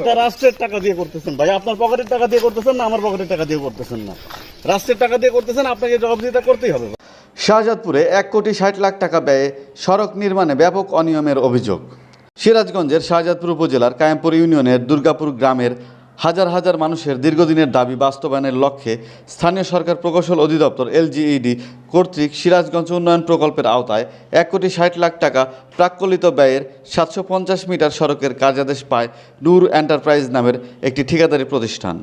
এটা রাষ্ট্রের টাকা দিয়ে করতেছেন ভাই। আপনার পকেটের টাকা দিয়ে করতেছেন না আমার পকেটের টাকা দিয়ে করতেছেন না। রাষ্ট্রের টাকা দিয়ে করতেছেন আপনাকে জবাবদিহিতা করতেই হবে। শাহজাদপুরে এক কোটি ষাট লাখ টাকা ব্যয়ে সড়ক নির্মাণে ব্যাপক অনিয়মের অভিযোগ। সিরাজগঞ্জের শাহজাদপুর উপজেলার কায়েমপুর ইউনিয়নের দুর্গাপুর গ্রামের হাজার হাজার মানুষের দীর্ঘদিনের দাবি বাস্তবায়নের লক্ষ্যে স্থানীয় সরকার প্রকৌশল অধিদপ্তর এলজিইডি কর্তৃক সিরাজগঞ্জ উন্নয়ন প্রকল্পের আওতায় এক কোটি ষাট লাখ টাকা প্রাক্কলিত ব্যয়ের সাতশো পঞ্চাশ মিটার সড়কের কার্যাদেশ পায় নূর এন্টারপ্রাইজ নামের একটি ঠিকাদারি প্রতিষ্ঠান।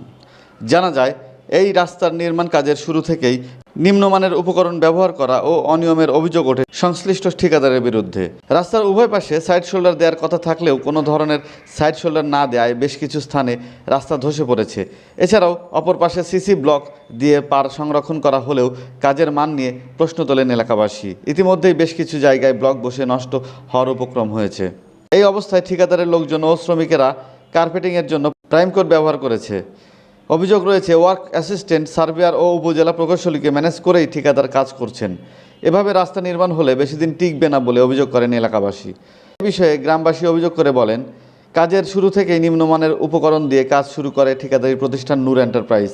জানা যায়, এই রাস্তার নির্মাণ কাজের শুরু থেকেই নিম্নমানের উপকরণ ব্যবহার করা ও অনিয়মের অভিযোগ ওঠে সংশ্লিষ্ট ঠিকাদারের বিরুদ্ধে। রাস্তার উভয় পাশে সাইড শোল্ডার দেওয়ার কথা থাকলেও কোনো ধরনের সাইড শোল্ডার না দেওয়ায় বেশ কিছু স্থানে রাস্তা ধসে পড়েছে। এছাড়াও অপর পাশে সিসি ব্লক দিয়ে পার সংরক্ষণ করা হলেও কাজের মান নিয়ে প্রশ্ন তোলেন এলাকাবাসী। ইতিমধ্যেই বেশ কিছু জায়গায় ব্লক বসে নষ্ট হওয়ার উপক্রম হয়েছে। এই অবস্থায় ঠিকাদারের লোকজন ও শ্রমিকেরা কার্পেটিংয়ের জন্য প্রাইম কোড ব্যবহার করেছে। অভিযোগ রয়েছে, ওয়ার্ক অ্যাসিস্ট্যান্ট সার্ভেয়ার ও উপজেলা প্রকৌশলীকে ম্যানেজ করেই ঠিকাদার কাজ করছেন। এভাবে রাস্তা নির্মাণ হলে বেশি দিন টিকবে না বলে অভিযোগ করেন এলাকাবাসী। এ বিষয়ে গ্রামবাসী অভিযোগ করে বলেন, কাজের শুরু থেকেই নিম্নমানের উপকরণ দিয়ে কাজ শুরু করে ঠিকাদারি প্রতিষ্ঠান নূর এন্টারপ্রাইজ।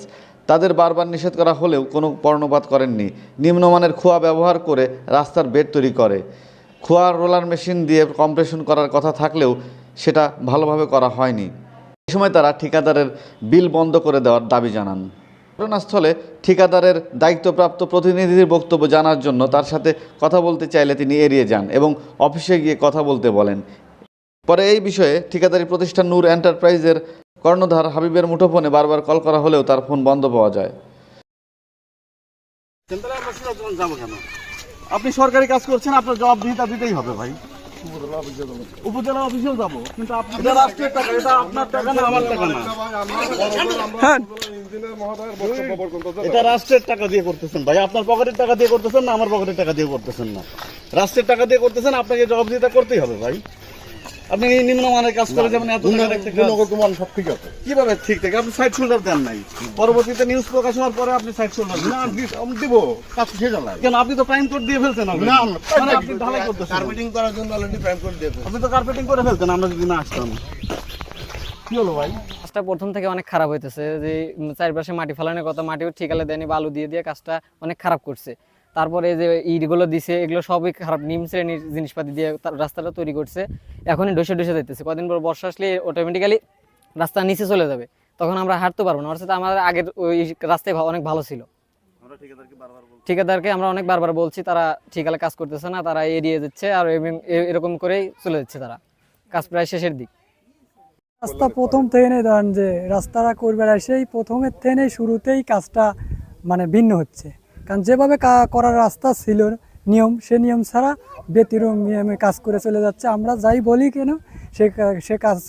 তাদের বারবার নিষেধ করা হলেও কোনো পর্ণপাত করেননি। নিম্নমানের খোয়া ব্যবহার করে রাস্তার বেড তৈরি করে। খোয়া রোলার মেশিন দিয়ে কম্প্রেশন করার কথা থাকলেও সেটা ভালোভাবে করা হয়নি। এই সময় তারা ঠিকাদারের বিল বন্ধ করে দেওয়ার দাবি জানান। ঘটনাস্থলে ঠিকাদারের দায়িত্বপ্রাপ্ত প্রতিনিধির বক্তব্য জানার জন্য তার সাথে কথা বলতে চাইলে তিনি এড়িয়ে যান এবং অফিসে গিয়ে কথা বলতে বলেন। পরে এই বিষয়ে ঠিকাদারি প্রতিষ্ঠান নূর এন্টারপ্রাইজের কর্ণধার হাবিবের মুঠোফোনে বারবার কল করা হলেও তার ফোন বন্ধ পাওয়া যায়। আপনি সরকারি কাজ করছেন, আপনার জবাবদিহিতা দিতেই হবে ভাই। উপজেলা অফিসেও যাব কিন্তু আপনার রাষ্ট্রের টাকা এটা আপনার টাকা না আমার টাকা না। এটা রাষ্ট্রের টাকা দিয়ে করতেছেন ভাই। আপনার পকেটের টাকা দিয়ে করতেছেন না আমার পকেটের টাকা দিয়ে করতেছেন না। রাষ্ট্রের টাকা দিয়ে করতেছেন আপনাকে জবাবদিহিতা করতেই হবে ভাই। আপনি নিম্নমানের কাজ করে যেমন এত সব ঠিক আছে। কীভাবে ঠিক থাকে? আপনি সাইড শোল্ডার দেন নাই। পরবর্তীতে নিউজ প্রকাশ হওয়ার পরে আপনি সাইড শোল্ডার না আমি দিব। কাজ শেষ কেন? আপনি তো প্রাইম কোড দিয়ে ফেলছেন। না, মানে আপনি ঢালাই করতেছেন। কার্পেটিং করার জন্য অলরেডি প্রাইম কোড দিয়েছে আপনি তো কার্পেটিং করে ফেলতেন আমরা যদি না আসতাম। কি হলো ভাই? কাজটা প্রথম থেকে অনেক খারাপ হইতেছে। যে চারপাশে মাটি ফেলানোর কথা মাটিও ঠিকালে দেয়নি বালু দিয়ে দিয়ে কাজটা অনেক খারাপ করছে। তারপরে যে ইটগুলো দিছে এগুলো সবই খারাপ নিম শ্রেণির জিনিসপাতি দিয়ে রাস্তাটা তৈরি করছে। এখনই ডসে ডসে যাইতেছে। কদিন পর বর্ষা আসলে অটোমেটিক্যালি রাস্তা নিচে চলে যাবে। তখন আমরা হাঁটতে পারব না। অর্থাৎ আমাদের আগের ওই রাস্তায় অনেক ভালো ছিল। ঠিকাদারকে আমরা অনেক বারবার বলছি তারা ঠিকালে কাজ করতেছে না তারা এড়িয়ে যাচ্ছে আর এরকম করেই চলে যাচ্ছে তারা। কাজ প্রায় শেষের দিক। রাস্তা প্রথম থেকে ধরেন যে রাস্তাটা করবে সেই প্রথমের থেকে শুরুতেই কাজটা মানে ভিন্ন হচ্ছে। কারণ যেভাবে করার রাস্তা ছিল, নিয়ম, সে নিয়ম ছাড়া ব্যতিরম নিয়মে কাজ করে চলে যাচ্ছে। আমরা যাই বলি কেন, সে সে কাজ,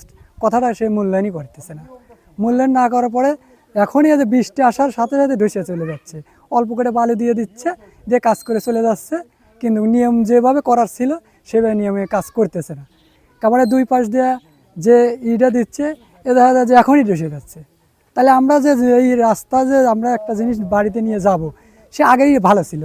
কথাটা সে মূল্যায়নই করতেছে না। মূল্যায়ন না করার পরে এখনই যে বৃষ্টি আসার সাথে সাথে ডসে চলে যাচ্ছে। অল্প করে বালি দিয়ে দিচ্ছে, দিয়ে কাজ করে চলে যাচ্ছে। কিন্তু নিয়ম যেভাবে করার ছিল, সেভাবে নিয়মে কাজ করতেছে না। কারণ দুই পাশ দিয়ে যে ইটা দিচ্ছে, এ দেখা যায় যে এখনই ডসে যাচ্ছে। তাহলে আমরা যে এই রাস্তা যে আমরা একটা জিনিস বাড়িতে নিয়ে যাব সে আগেই ভালো ছিল।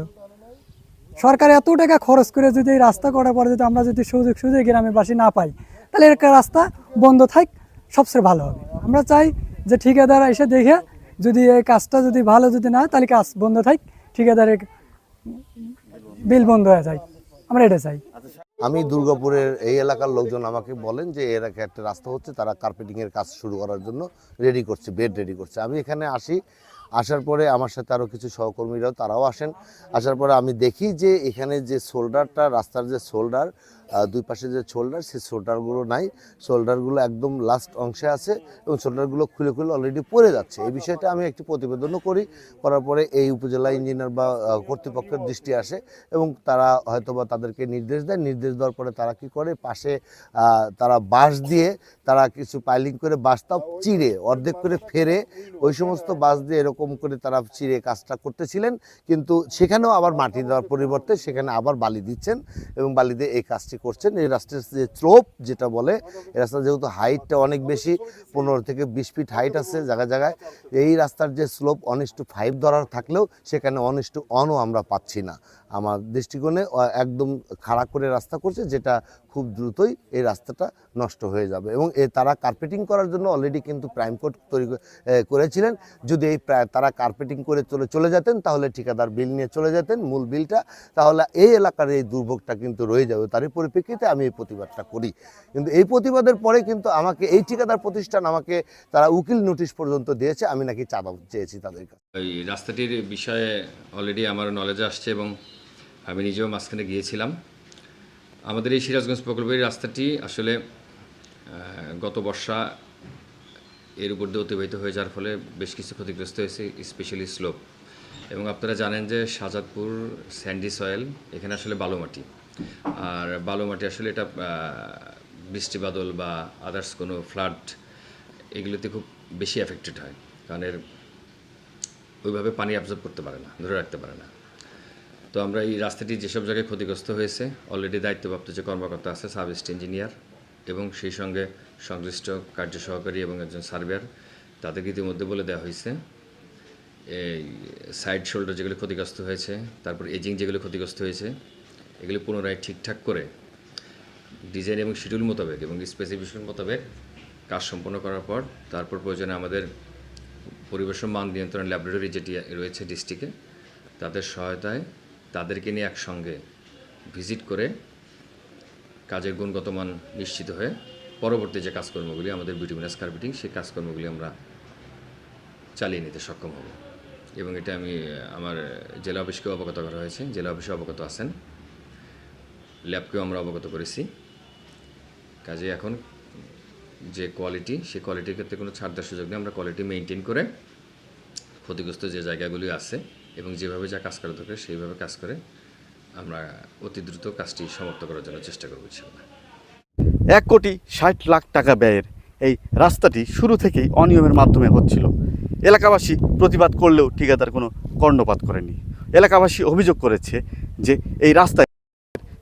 সরকার এত টাকা খরচ করে যদি এই রাস্তা করার পরে যদি আমরা যদি সুযোগ সুযোগ গ্রামের বাসী না পাই, তাহলে এর রাস্তা বন্ধ থাক, সবচেয়ে ভালো হবে। আমরা চাই যে ঠিকাদার এসে দেখে যদি এই কাজটা যদি ভালো যদি না তাহলে কাজ বন্ধ থাক, ঠিকাদারের বিল বন্ধ হয়ে যায়। আমরা এটা চাই। আমি দুর্গাপুরের এই এলাকার লোকজন আমাকে বলেন যে এর একটা রাস্তা হচ্ছে, তারা কার্পেটিংয়ের কাজ শুরু করার জন্য রেডি করছে বেড রেডি করছে। আমি এখানে আসি আসার পরে আমার সাথে আরও কিছু সহকর্মীরাও তারাও আসেন। আসার পরে আমি দেখি যে এখানে যে শোল্ডারটা রাস্তার যে শোল্ডার দুই পাশে যে শোল্ডার সেই শোল্ডারগুলো নাই। শোল্ডারগুলো একদম লাস্ট অংশে আছে এবং শোল্ডারগুলো খুলে খুলে অলরেডি পড়ে যাচ্ছে। এই বিষয়টা আমি একটি প্রতিবেদনও করি। করার পরে এই উপজেলা ইঞ্জিনিয়ার বা কর্তৃপক্ষের দৃষ্টি আসে এবং তারা হয়তোবা তাদেরকে নির্দেশ দেয়। নির্দেশ দেওয়ার পরে তারা কি করে? পাশে তারা বাঁশ দিয়ে তারা কিছু পাইলিং করে বাঁশটাও চিড়ে, অর্ধেক করে ফেরে। ওই সমস্ত বাঁশ দিয়ে এরকম করে তারা চিড়ে কাজটা করতেছিলেন, কিন্তু সেখানেও আবার মাটি দেওয়ার পরিবর্তে সেখানে আবার বালি দিচ্ছেন এবং বালি দিয়ে এই কাজটি করছেন। এই রাস্তার যে স্লোপ যেটা বলে, এই রাস্তার যেহেতু হাইটটা অনেক বেশি, পনেরো থেকে বিশ ফিট হাইট আছে জায়গায় জায়গায়, এই রাস্তার যে slope one is two five ধরার থাকলেও সেখানে ওয়ান ইস টু অনও আমরা পাচ্ছি না। আমার দৃষ্টিকোণে একদম খাড়া করে রাস্তা করছে, যেটা খুব দ্রুতই এই রাস্তাটা নষ্ট হয়ে যাবে এবং এ তারা কার্পেটিং করার জন্য অলরেডি কিন্তু প্রাইম কোর্ট তৈরি করেছিলেন। যদি এই তারা কার্পেটিং করে চলে চলে যেতেন, তাহলে ঠিকাদার বিল নিয়ে চলে যেতেন, মূল বিলটা। তাহলে এই এলাকার এই দুর্ভোগটা কিন্তু রয়ে যাবে। তারই পরিপ্রেক্ষিতে আমি এই প্রতিবাদটা করি। কিন্তু এই প্রতিবাদের পরে কিন্তু আমাকে, এই ঠিকাদার প্রতিষ্ঠান আমাকে তারা উকিল নোটিশ পর্যন্ত দিয়েছে। আমি নাকি চাঁদা চেয়েছি তাদের কাছে। এই রাস্তাটির বিষয়ে অলরেডি আমার নলেজে আসছে এবং আমি নিজেও মাঝখানে গিয়েছিলাম। আমাদের এই সিরাজগঞ্জ প্রকল্পের রাস্তাটি আসলে গত বর্ষা এর উপর দিয়ে অতিবাহিত হয়ে যাওয়ার ফলে বেশ কিছু ক্ষতিগ্রস্ত হয়েছে স্পেশালি স্লোপ এবং আপনারা জানেন যে শাহজাদপুর স্যান্ডি সয়েল এখানে আসলে বালু মাটি আর বালু মাটি আসলে এটা বৃষ্টি বাদল বা আদার্স কোনো ফ্লাড এগুলোতে খুব বেশি এফেক্টেড হয়। কারণ এর ওইভাবে পানি অ্যাবজর্ব করতে পারে না, ধরে রাখতে পারে না। তো আমরা এই রাস্তাটি যেসব জায়গায় ক্ষতিগ্রস্ত হয়েছে অলরেডি দায়িত্বপ্রাপ্ত যে কর্মকর্তা আছে সাব ইঞ্জিনিয়ার এবং সেই সঙ্গে সংশ্লিষ্ট কার্য সহকারী এবং একজন সার্ভেয়ার তাদেরকে ইতিমধ্যে বলে দেওয়া হয়েছে। এই সাইড শোল্ডার যেগুলো ক্ষতিগ্রস্ত হয়েছে, তারপর এজিং যেগুলো ক্ষতিগ্রস্ত হয়েছে, এগুলো পুনরায় ঠিকঠাক করে ডিজাইন এবং শিডিউল মোতাবেক এবং স্পেসিফিকেশন মোতাবেক কাজ সম্পন্ন করার পর, তারপর প্রয়োজনে আমাদের পরিবেশ মান নিয়ন্ত্রণ ল্যাবরেটরি যেটি রয়েছে ডিস্ট্রিক্টে তাদের সহায়তায় তাদেরকে নিয়ে একসঙ্গে ভিজিট করে কাজের গুণগত মান নিশ্চিত হয়ে পরবর্তী যে কাজকর্মগুলি আমাদের বিটুমিনাস কার্পেটিং সেই কাজকর্মগুলি আমরা চালিয়ে নিতে সক্ষম হব। এবং এটা আমি আমার জেলা অফিসকে অবগত করা হয়েছে। জেলা অফিসে অবগত আছেন। ল্যাবকেও আমরা অবগত করেছি। কাজে এখন যে কোয়ালিটি সেই কোয়ালিটির ক্ষেত্রে কোনো ছাড় দেওয়ার সুযোগ নেই। আমরা কোয়ালিটি মেনটেন করে ক্ষতিগ্রস্ত যে জায়গাগুলি আছে এবং যেভাবে যা কাজ করা দরকার, সেইভাবে কাজ করে আমরা অতি দ্রুত কাজটি সমাপ্ত করার জন্য চেষ্টা করব এক কোটি ষাট লাখ টাকা ব্যয়ের এই রাস্তাটি শুরু থেকেই অনিয়মের মাধ্যমে হচ্ছিল। এলাকাবাসী প্রতিবাদ করলেও ঠিকাদার কোনো কর্ণপাত করেনি। এলাকাবাসী অভিযোগ করেছে যে এই রাস্তায়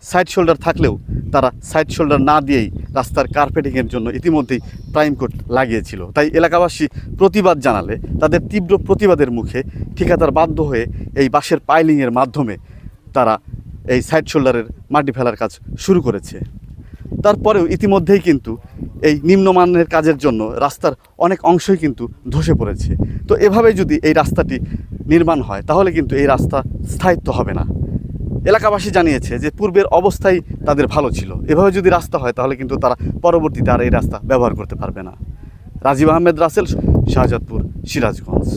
সাইড শোল্ডার থাকলেও তারা সাইড শোল্ডার না দিয়েই রাস্তার কার্পেটিংয়ের জন্য ইতিমধ্যেই প্রাইম কোড লাগিয়েছিল। তাই এলাকাবাসী প্রতিবাদ জানালে তাদের তীব্র প্রতিবাদের মুখে ঠিকাদার বাধ্য হয়ে এই বাঁশের পাইলিংয়ের মাধ্যমে তারা এই সাইড শোল্ডারের মাটি ফেলার কাজ শুরু করেছে। তারপরেও ইতিমধ্যেই কিন্তু এই নিম্নমানের কাজের জন্য রাস্তার অনেক অংশই কিন্তু ধসে পড়েছে। তো এভাবে যদি এই রাস্তাটি নির্মাণ হয়, তাহলে কিন্তু এই রাস্তা স্থায়িত্ব হবে না। এলাকাবাসী জানিয়েছে যে পূর্বের অবস্থাই তাদের ভালো ছিল। এভাবে যদি রাস্তা হয়, তাহলে কিন্তু তারা পরবর্তীতে আর এই রাস্তা ব্যবহার করতে পারবে না। রাজীব আহমেদ রাসেল, শাহজাদপুর, সিরাজগঞ্জ।